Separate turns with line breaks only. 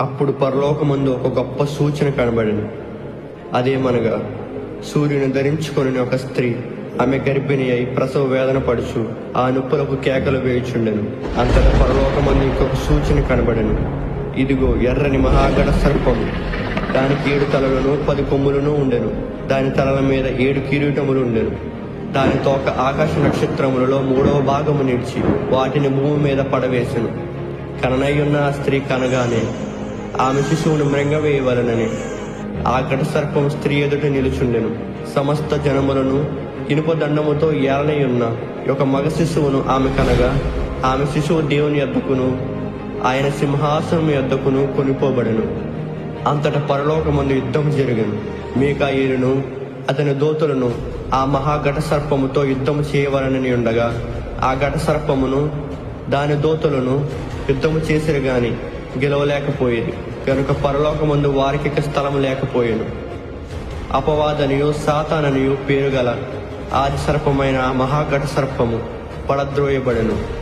అప్పుడు పరలోకమందు ఒక గొప్ప సూచన కనబడింది అదేమనగా సూర్యుని ధరించుకొని ఒక స్త్రీ ఆమె గర్భిణి అయి ప్రసవ వేదన పడుచు ఆ నొప్పులకు కేకలు వేయుచుండెను. అంతటా పరలోకమందు ఇంకొక సూచన కనబడెను. ఇదిగో ఎర్రని మహాగడ సర్పము. దానికి ఏడు తలలను పది కొమ్ములను ఉండెను. దాని తలల మీద ఏడు కిరీటములు ఉండెను. దాని తోక ఆకాశ నక్షత్రములలో మూడవ భాగము నిలిచి వాటిని భూమి మీద పడవేసెను. కననయ్యున్న ఆ స్త్రీ కనగానే ఆమె శిశువును మృంగవేయవలనని. ఆ ఘటసర్పం స్త్రీ ఎదుట నిలుచుండెను. సమస్త జనములను ఇనుప దండముతో ఏలనయున్న ఒక మగ శిశువును ఆమె కనగా ఆమె శిశువు దేవుని ఎద్దకును ఆయన సింహాసనం ఎద్దకును కొనిపోబడెను. అంతటా పరలోకమందు యుద్ధం జరిగను. మీకాయేలును అతని దోతులను ఆ మహాఘట సర్పముతో యుద్ధం చేయవలనని ఉండగా ఆ ఘట సర్పమును దాని దోతులను యుద్ధము చేసిరు గాని గెలవలేకపోయేది. కనుక పరలోకమందు వారికి స్థలం లేకపోయాను. అపవాదనియు సాతాననియు పేరుగల ఆది సర్పమైన మహాఘట సర్పము పడద్రోయబడను.